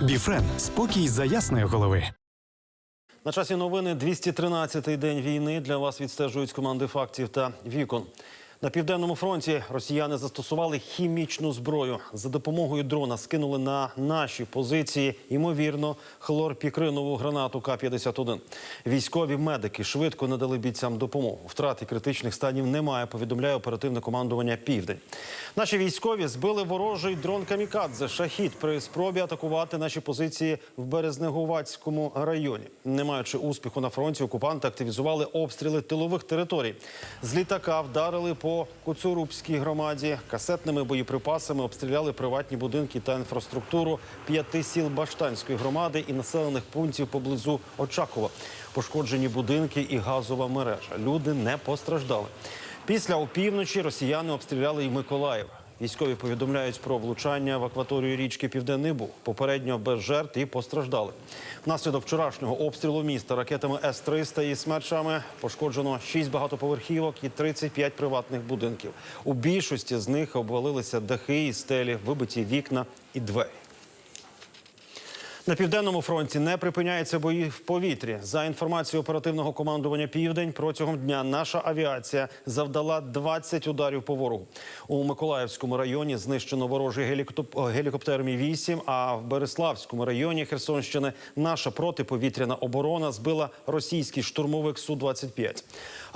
Біфрен спокій за ясної голови. На часі новини 213-й день війни. Для вас відстежують команди фактів та вікон. На південному фронті росіяни застосували хімічну зброю. За допомогою дрона скинули на наші позиції, ймовірно, хлорпікринову гранату К-51. Військові медики швидко надали бійцям допомогу. Втрати критичних станів немає, повідомляє оперативне командування Південь. Наші військові збили ворожий дрон Камікадзе Шахід при спробі атакувати наші позиції в Березнегуватському районі. Не маючи успіху на фронті, окупанти активізували обстріли тилових територій. З літака вдарили по Куцурубській громаді. Касетними боєприпасами обстріляли приватні будинки та інфраструктуру п'яти сіл Баштанської громади і населених пунктів поблизу Очакова. Пошкоджені будинки і газова мережа. Люди не постраждали. Після опівночі росіяни обстріляли і Миколаїв. Військові повідомляють про влучання в акваторію річки Південний Буг. Попередньо без жертв і постраждали. Внаслідок вчорашнього обстрілу міста ракетами С-300 і смерчами пошкоджено 6 багатоповерхівок і 35 приватних будинків. У більшості з них обвалилися дахи і стелі, вибиті вікна і двері. На південному фронті не припиняються бої в повітрі. За інформацією оперативного командування Південь протягом дня наша авіація завдала 20 ударів по ворогу. У Миколаївському районі знищено ворожий гелікоп- гелікоптер Мі 8 А в Береславському районі Херсонщини наша протиповітряна оборона збила російський штурмовик Су 25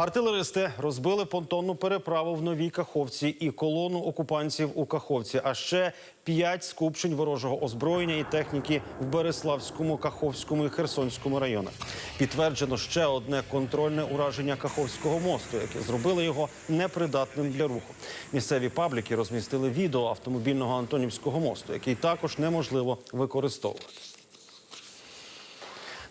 Артилеристи розбили понтонну переправу в новій Каховці і колону окупантів у Каховці. А ще п'ять скупчень ворожого озброєння і техніки в Береславському, Каховському і Херсонському районах. Підтверджено ще одне контрольне ураження Каховського мосту, яке зробило його непридатним для руху. Місцеві пабліки розмістили відео автомобільного Антонівського мосту, який також неможливо використовувати.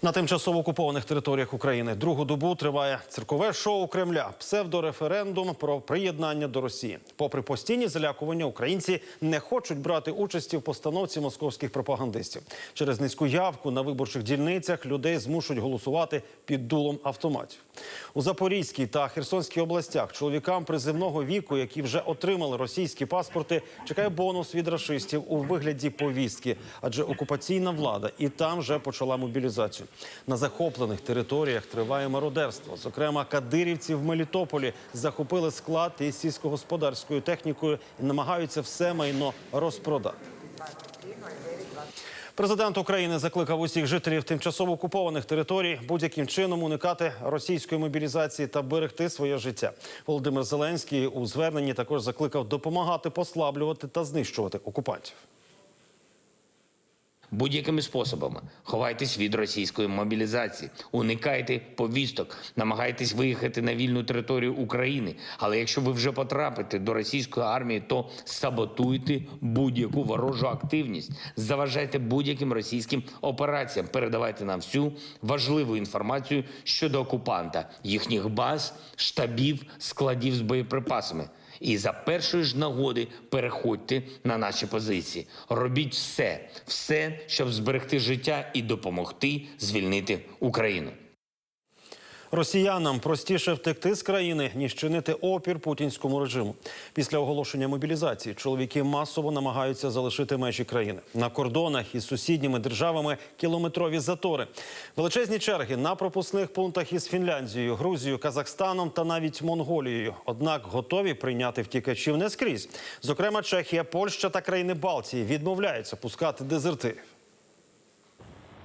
На тимчасово окупованих територіях України другу добу триває циркове шоу Кремля, псевдореферендум про приєднання до Росії. Попри постійні залякування, українці не хочуть брати участі в постановці московських пропагандистів. Через низьку явку на виборчих дільницях людей змушують голосувати під дулом автоматів. У Запорізькій та Херсонській областях чоловікам призивного віку, які вже отримали російські паспорти, чекає бонус від рашистів у вигляді повістки, адже окупаційна влада і там вже почала мобілізацію. На захоплених територіях триває мародерство. Зокрема, кадирівці в Мелітополі захопили склад із сільськогосподарською технікою і намагаються все майно розпродати. Президент України закликав усіх жителів тимчасово окупованих територій будь-яким чином уникати російської мобілізації та берегти своє життя. Володимир Зеленський у зверненні також закликав допомагати послаблювати та знищувати окупантів. Будь-якими способами ховайтесь від російської мобілізації, уникайте повісток, намагайтесь виїхати на вільну територію України. Але якщо ви вже потрапите до російської армії, то саботуйте будь-яку ворожу активність, заважайте будь-яким російським операціям. Передавайте нам всю важливу інформацію щодо окупанта, їхніх баз, штабів, складів з боєприпасами. І за першої ж нагоди переходьте на наші позиції. Робіть все, все, щоб зберегти життя і допомогти звільнити Україну. Росіянам простіше втекти з країни ніж чинити опір путінському режиму. Після оголошення мобілізації чоловіки масово намагаються залишити межі країни на кордонах із сусідніми державами кілометрові затори, величезні черги на пропускних пунктах із Фінляндією, Грузією, Казахстаном та навіть Монголією. Однак готові прийняти втікачів не скрізь. Зокрема, Чехія, Польща та країни Балтії відмовляються пускати дезертирів.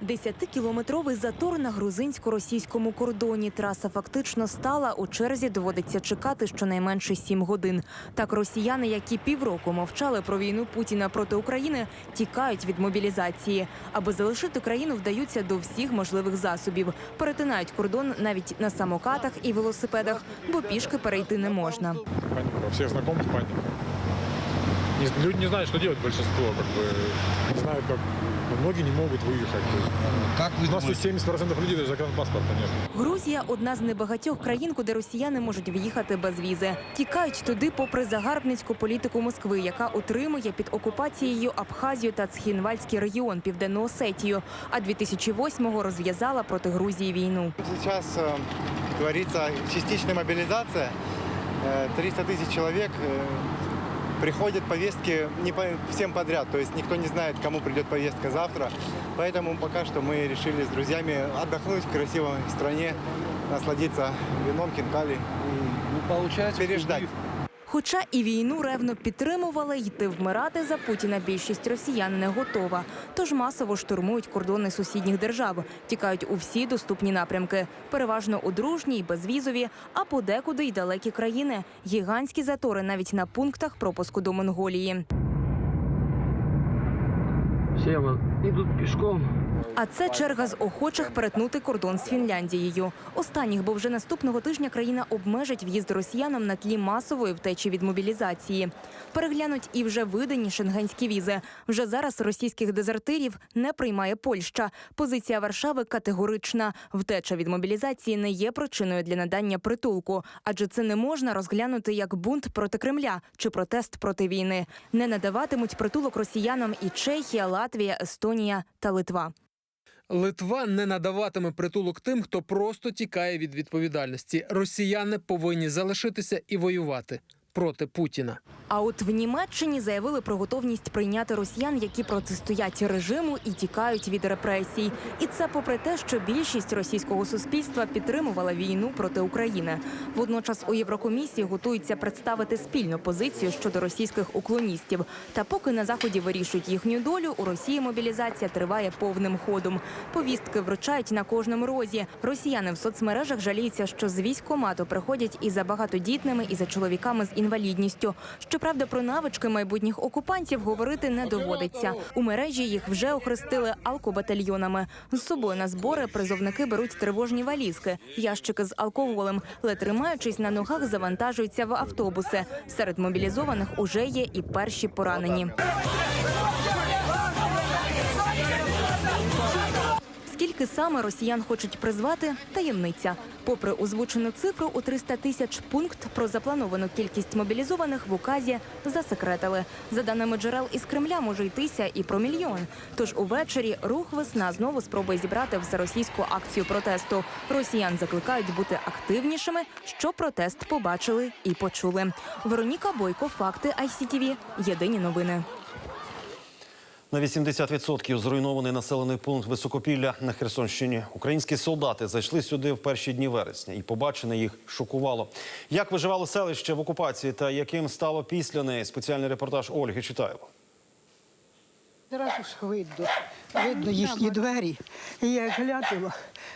Десятикілометровий затор на грузинсько-російському кордоні. Траса фактично стала. У черзі доводиться чекати щонайменше сім годин. Так росіяни, які півроку мовчали про війну Путіна проти України, тікають від мобілізації. Аби залишити країну, вдаються до всіх можливих засобів. Перетинають кордон навіть на самокатах і велосипедах, бо пішки перейти не можна. Всех знакомых паника. Не- люди не знают, что делать большинство. Как бы, не знают, как ну, Многие не могут выехать. То есть, Как вы у нас тут думаете? 70% людей даже загранпаспорта нет. Грузія одна з небагатьох країн, куди росіяни можуть в'їхати без візи. Тікають туди, попри загарбницьку політику Москви, яка утримує під окупацією Абхазію та Цхінвальський регіон Південну Осетію. А 2008-го розв'язала проти Грузії війну. Сейчас э, творится частичная мобилизация. Э, 300 тысяч человек э, приходят повестки не по, всем подряд, то есть никто не знает, кому придет повестка завтра. Поэтому пока что мы решили с друзьями отдохнуть в красивой стране, насладиться вином, хинкали и переждать. Хоча і війну ревно підтримували, йти вмирати за Путіна більшість росіян не готова. Тож масово штурмують кордони сусідніх держав, тікають у всі доступні напрямки, переважно у дружні й безвізові, а подекуди й далекі країни. Гігантські затори навіть на пунктах пропуску до Монголії. Все вот идут пешком. А це черга з охочих перетнути кордон з Фінляндією. Останніх, бо вже наступного тижня країна обмежить в'їзд росіянам на тлі масової втечі від мобілізації. Переглянуть і вже видані шенгенські візи. Вже зараз російських дезертирів не приймає Польща. Позиція Варшави категорична. Втеча від мобілізації не є причиною для надання притулку, адже це не можна розглянути як бунт проти Кремля чи протест проти війни. Не надаватимуть притулок росіянам і Чехія, Латвія, Естонія та Литва. Литва не надаватиме притулок тим, хто просто тікає від відповідальності. Росіяни повинні залишитися і воювати проти Путіна. А от в Німеччині заявили про готовність прийняти росіян, які протистоять режиму і тікають від репресій. І це попри те, що більшість російського суспільства підтримувала війну проти України. Водночас у Єврокомісії готуються представити спільну позицію щодо російських уклоністів. Та поки на заході вирішують їхню долю, у Росії мобілізація триває повним ходом. Повістки вручають на кожному розі. Росіяни в соцмережах жаліються, що з військкомату приходять і за багатодітними, і за чоловіками з інвалідністю. Щоправда, про навички майбутніх окупантів говорити не доводиться. У мережі їх вже охрестили алкобатальйонами. З собою на збори призовники беруть тривожні валізки, ящики з алкоголем, але тримаючись на ногах, завантажуються в автобуси. Серед мобілізованих уже є і перші поранені. Скільки саме росіян хочуть призвати – таємниця. Попри озвучену цифру у 300 тисяч, пункт про заплановану кількість мобілізованих в указі засекретили. За даними джерел із Кремля, може йтися і про мільйон. Тож увечері рух весна знову спробує зібрати всеросійську акцію протесту. Росіян закликають бути активнішими, що протест побачили і почули. Вероніка Бойко, факти ICTV. Єдині новини. На 80% зруйнований населений пункт Високопілля на Херсонщині. Українські солдати зайшли сюди в перші дні вересня, і побачене їх шокувало. Як виживало селище в окупації та яким стало після неї? Спеціальний репортаж Ольги Читаєва. Зразу ж видно, видно їхні двері. І я глянула,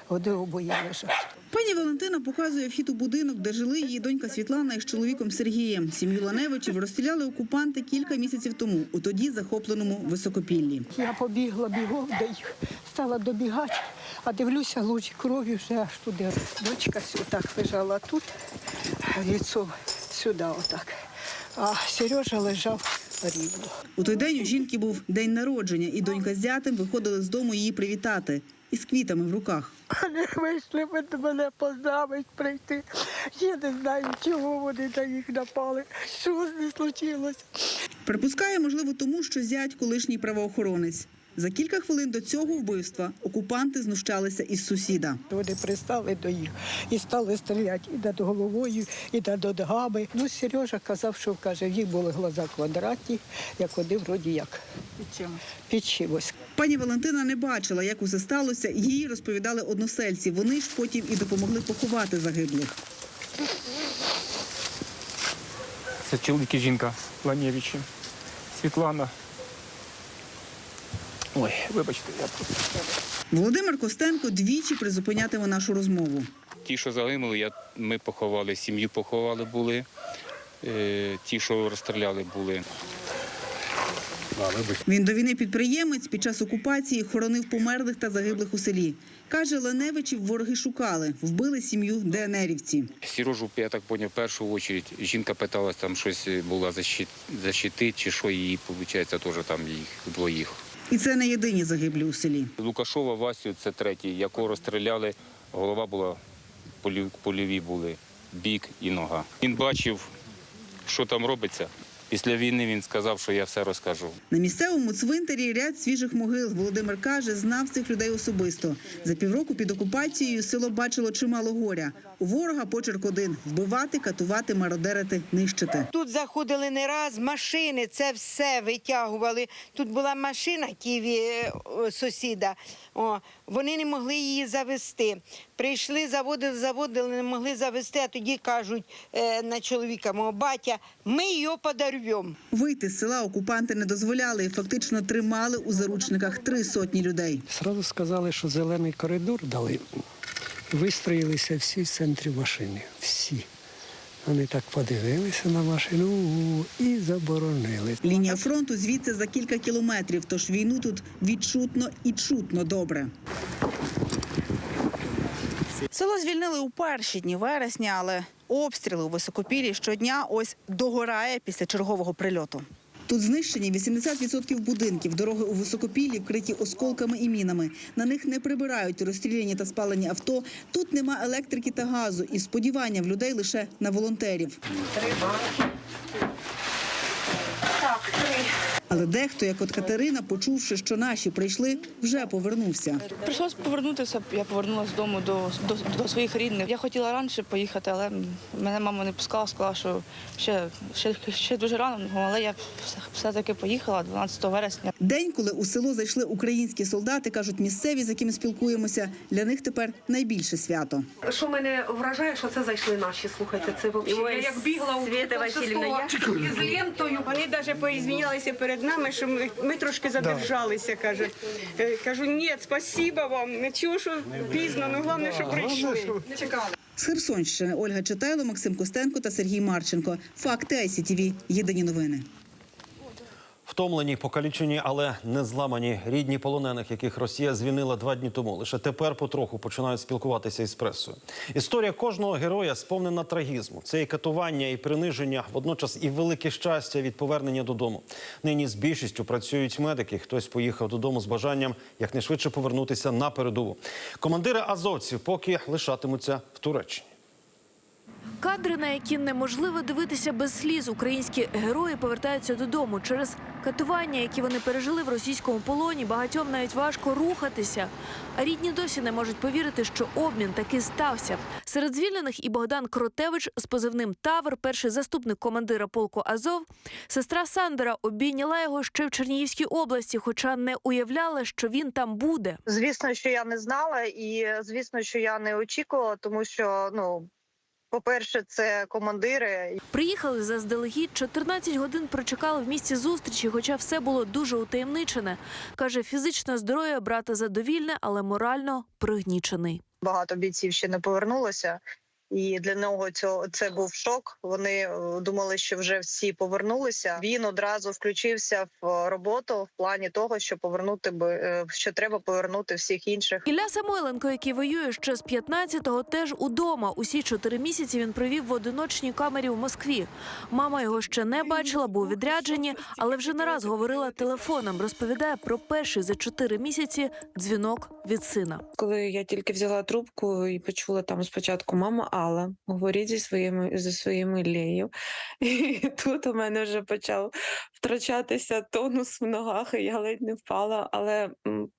вони обоє лежать. Пані Валентина показує вхід у будинок, де жили її донька Світлана із чоловіком Сергієм. Сім'ю Ланевичів розстріляли окупанти кілька місяців тому, у тоді захопленому високопіллі. Я побігла бігом до їх, стала добігати, а дивлюся, лужі крові вже аж туди. Дочка сю- так лежала тут, лицом сюди отак. А Сережа лежав рівно. У той день у жінки був день народження, і донька з зятем виходили з дому її привітати із квітами в руках. Вони вийшли ви мене поздравить прийти. Я не знаю, чого вони на їх напали, що з не случилось. Припускає, можливо, тому, що зять колишній правоохоронець. За кілька хвилин до цього вбивства окупанти знущалися із сусіда. Вони пристали до їх і стали стріляти і над головою, і над ногами. Ну, Сережа казав, що каже, в їх були глаза квадратні, як вони вроді як під чимось. Пані Валентина не бачила, як усе сталося. Їй розповідали односельці. Вони ж потім і допомогли поховати загиблих. Це чоловік і жінка Ланєвичі. Світлана. Ой, вибачте, я просто. Володимир Костенко двічі призупинятиме нашу розмову. Ті, що загинули, я, ми поховали, сім'ю поховали були. Е, ті, що розстріляли, були. Він до війни підприємець під час окупації хоронив померлих та загиблих у селі. Каже, Леневичів вороги шукали, вбили сім'ю ДНРівці. Сірожу, я так поняв, в першу чергу. Жінка питалась, там щось була защит, защити, чи що її, виходить, теж там їх двоїх. І це не єдині загиблі у селі. Лукашова Васю, це третій, якого розстріляли, голова була, поліві, були, бік і нога. Він бачив, що там робиться, Після війни він сказав, що я все розкажу. На місцевому цвинтарі ряд свіжих могил. Володимир каже, знав цих людей особисто. За півроку під окупацією село бачило чимало горя. У ворога почерк один – вбивати, катувати, мародерити, нищити. Тут заходили не раз машини, це все витягували. Тут була машина Києві е, сусіда. О, вони не могли її завести. Прийшли, заводили, заводили, не могли завести, а тоді кажуть е, на чоловіка, мого батя, ми його подаруємо. Вийти з села окупанти не дозволяли і фактично тримали у заручниках три сотні людей. Сразу сказали, що зелений коридор дали. Вистроїлися всі в центрі машини. Всі. Вони так подивилися на машину і заборонили. Лінія фронту звідси за кілька кілометрів, тож війну тут відчутно і чутно добре. Село звільнили у перші дні вересня, але обстріли у високопілі щодня ось догорає після чергового прильоту. Тут знищені 80% будинків, дороги у високопіллі вкриті осколками і мінами. На них не прибирають розстріляні та спалені авто. Тут нема електрики та газу, і сподівання в людей лише на волонтерів. Але дехто, як от Катерина, почувши, що наші прийшли, вже повернувся. Прийшлось повернутися, я повернулася додому до, до, до своїх рідних. Я хотіла раніше поїхати, але мене мама не пускала, сказала, що ще, ще, ще дуже рано, але я все- все-таки поїхала 12 вересня. День, коли у село зайшли українські солдати, кажуть місцеві, з якими спілкуємося, для них тепер найбільше свято. Що мене вражає, що це зайшли наші, слухайте, це взагалі. Я як бігла у Світа Васильівна, із лентою. Вони навіть поізмінялися перед нами, що ми, ми трошки задержалися, каже. Е, Кажу, ні, спасіба вам, чого, що пізно, ну головне, що прийшли. Чекали. З Херсонщини Ольга Читайло, Максим Костенко та Сергій Марченко. Факти ICTV. Єдині новини. Втомлені, покалічені, але не зламані рідні полонених, яких Росія звільнила два дні тому. Лише тепер потроху починають спілкуватися із пресою. Історія кожного героя сповнена трагізму. Це і катування, і приниження, водночас і велике щастя від повернення додому. Нині з більшістю працюють медики. Хтось поїхав додому з бажанням якнайшвидше повернутися на передову. Командири азовців поки лишатимуться в Туреччині. Кадри, на які неможливо дивитися без сліз, українські герої повертаються додому через катування, які вони пережили в російському полоні. Багатьом навіть важко рухатися. А рідні досі не можуть повірити, що обмін таки стався. Серед звільнених і Богдан Кротевич з позивним Тавр, перший заступник командира полку Азов. Сестра Сандера обійняла його ще в Чернігівській області, хоча не уявляла, що він там буде. Звісно, що я не знала, і звісно, що я не очікувала, тому що ну. По-перше, це командири, Приїхали заздалегідь, 14 годин прочекали в місці зустрічі, хоча все було дуже утаємничене. Каже, фізичне здоров'я брата задовільне, але морально пригнічений. багато бійців ще не повернулося. І для нього цього це був шок. Вони е, думали, що вже всі повернулися. Він одразу включився в роботу в плані того, що повернути би е, що треба повернути всіх інших. Ілля Самойленко, який воює ще з 15-го, теж удома. Усі чотири місяці він провів в одиночній камері в Москві. Мама його ще не бачила, бо у відрядженні, але вже не раз говорила телефоном. Розповідає про перший за чотири місяці дзвінок від сина. Коли я тільки взяла трубку і почула там спочатку мама Алла говорить зі своїми зі своїм Іллею. І тут у мене вже почав втрачатися тонус в ногах, і я ледь не впала. Але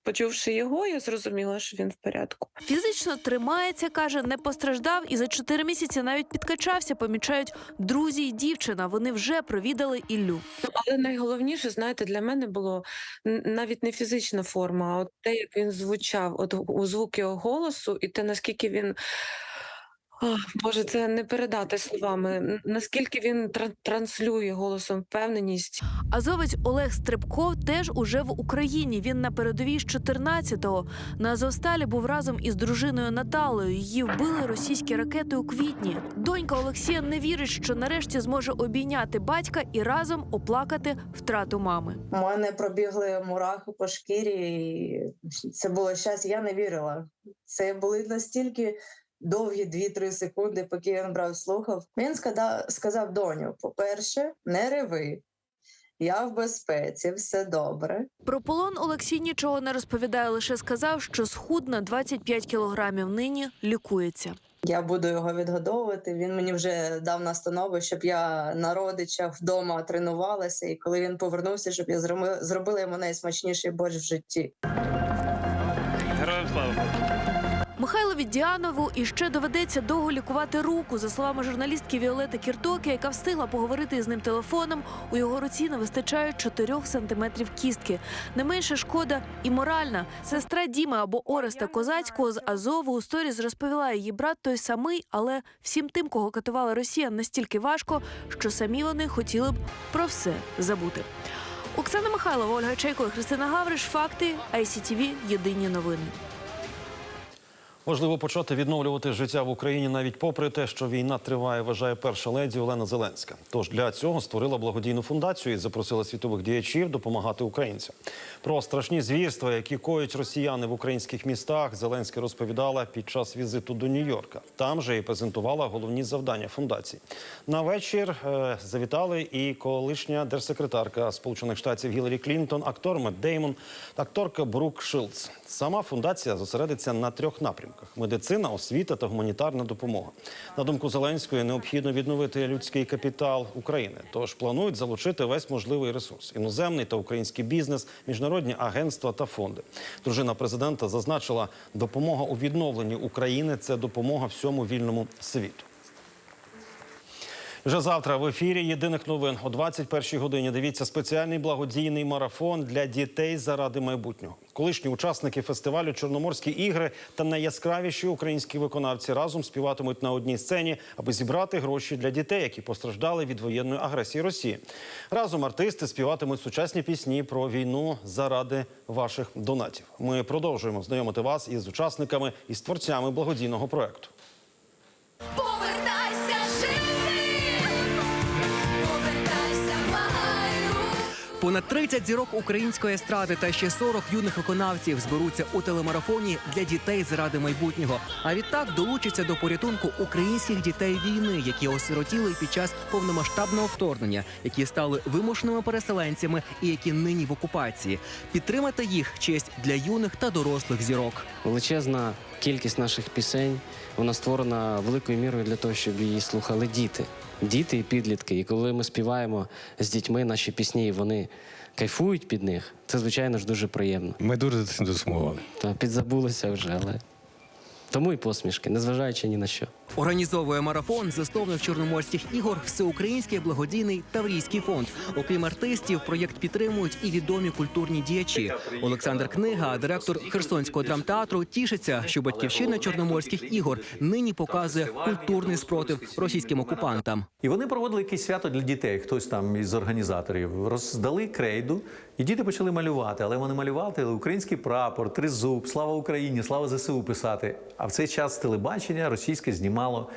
почувши його, я зрозуміла, що він в порядку. Фізично тримається, каже, не постраждав і за чотири місяці навіть підкачався. Помічають друзі й дівчина. Вони вже провідали Іллю. Але найголовніше, знаєте, для мене було навіть не фізична форма, а от те, як він звучав, от у звуки його голосу, і те, наскільки він. Ах, Боже, це не передати словами. Наскільки він тра- транслює голосом впевненість. Азовець Олег Стрибко теж уже в Україні. Він на передовій з 14-го. На Азовсталі був разом із дружиною Наталою. Її вбили російські ракети у квітні. Донька Олексія не вірить, що нарешті зможе обійняти батька і разом оплакати втрату мами. У мене пробігли мурахи по шкірі, і це було щастя. Я не вірила. Це були настільки довгі 2-3 секунди, поки він брав слухав. Він сказав, сказав доню: по-перше, не реви. Я в безпеці, все добре. Про полон Олексій нічого не розповідає, лише сказав, що схуд на 25 кілограмів нині лікується. Я буду його відгодовувати. Він мені вже дав настанову, щоб я на родичах вдома тренувалася, і коли він повернувся, щоб я зроби- зробила йому найсмачніший борщ в житті. Михайлові Діанову іще доведеться довго лікувати руку. За словами журналістки Віолети Кіртоки, яка встигла поговорити з ним телефоном, у його руці не вистачає 4 сантиметрів кістки. Не менше шкода і моральна. Сестра Діми або Ореста Козацького з Азову у сторіс розповіла її брат той самий, але всім тим, кого катувала Росія, настільки важко, що самі вони хотіли б про все забути. Оксана Михайлова, Ольга Чайко і Христина Гавриш. Факти ICTV. Єдині новини. Важливо почати відновлювати життя в Україні навіть попри те, що війна триває, вважає перша леді Олена Зеленська. Тож для цього створила благодійну фундацію і запросила світових діячів допомагати українцям. Про страшні звірства, які коють росіяни в українських містах, Зеленська розповідала під час візиту до Нью-Йорка. Там же і презентувала головні завдання фундації. На вечір е, завітали і колишня держсекретарка Сполучених Штатів Гіларі Клінтон, актор Мет Деймон акторка Брук Шилдс. Сама фундація зосередиться на трьох напрямках: медицина, освіта та гуманітарна допомога. На думку Зеленської, необхідно відновити людський капітал України. Тож планують залучити весь можливий ресурс: іноземний та український бізнес, міжнародні агентства та фонди. Дружина президента зазначила, допомога у відновленні України це допомога всьому вільному світу. Вже завтра в ефірі єдиних новин о 21-й годині. Дивіться спеціальний благодійний марафон для дітей заради майбутнього. Колишні учасники фестивалю Чорноморські ігри та найяскравіші українські виконавці разом співатимуть на одній сцені, аби зібрати гроші для дітей, які постраждали від воєнної агресії Росії. Разом артисти співатимуть сучасні пісні про війну заради ваших донатів. Ми продовжуємо знайомити вас із учасниками і з творцями благодійного проекту. Понад 30 зірок української естради та ще 40 юних виконавців зберуться у телемарафоні для дітей заради майбутнього. А відтак долучаться до порятунку українських дітей війни, які осиротіли під час повномасштабного вторгнення, які стали вимушеними переселенцями і які нині в окупації. Підтримати їх честь для юних та дорослих зірок. Величезна кількість наших пісень вона створена великою мірою для того, щоб її слухали діти, діти і підлітки. І коли ми співаємо з дітьми наші пісні, і вони кайфують під них, це звичайно ж дуже приємно. Ми дуже цим засумували. Та підзабулися вже, але тому і посмішки, незважаючи ні на що. Організовує марафон засновник чорноморських ігор Всеукраїнський благодійний Таврійський фонд. Окрім артистів, проєкт підтримують і відомі культурні діячі. Олександр Книга, директор Херсонського драмтеатру, тішиться, що батьківщина чорноморських ігор нині показує культурний спротив російським окупантам. І вони проводили якесь свято для дітей. Хтось там із організаторів роздали крейду, і діти почали малювати. Але вони малювали український прапор, тризуб, слава Україні, слава ЗСУ писати. А в цей час телебачення російське знімало,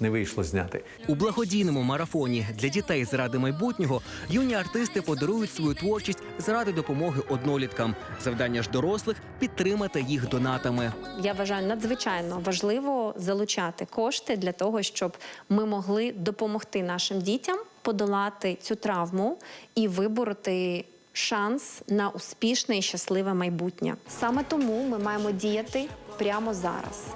не вийшло зняти. У благодійному марафоні для дітей заради майбутнього юні артисти подарують свою творчість заради допомоги одноліткам. Завдання ж дорослих підтримати їх донатами. Я вважаю надзвичайно важливо залучати кошти для того, щоб ми могли допомогти нашим дітям подолати цю травму і вибороти шанс на успішне і щасливе майбутнє. Саме тому ми маємо діяти прямо зараз.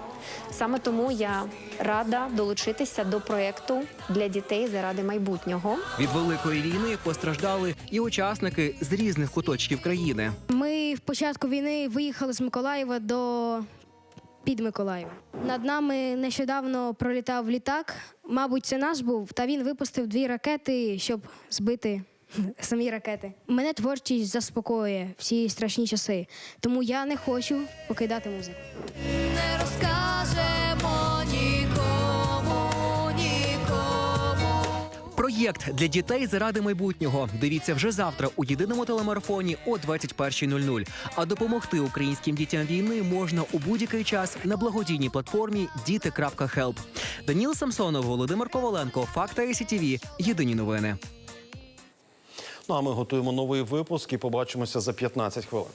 Саме тому я рада долучитися до проєкту для дітей заради майбутнього. Від великої війни постраждали і учасники з різних куточків країни. Ми в початку війни виїхали з Миколаєва до під Миколаєва. Над нами нещодавно пролітав літак. Мабуть, це наш був, та він випустив дві ракети, щоб збити самі ракети. Мене творчість заспокоює в ці страшні часи, тому я не хочу покидати музику. Не розкажемо нікому, нікому. Проєкт для дітей заради майбутнього. Дивіться вже завтра у єдиному телемарафоні о 21.00. А допомогти українським дітям війни можна у будь-який час на благодійній платформі діти.хелп. Даніл Самсонов, Володимир Коваленко, Факта СІТВ. Єдині новини. Ну а ми готуємо новий випуск і побачимося за 15 хвилин.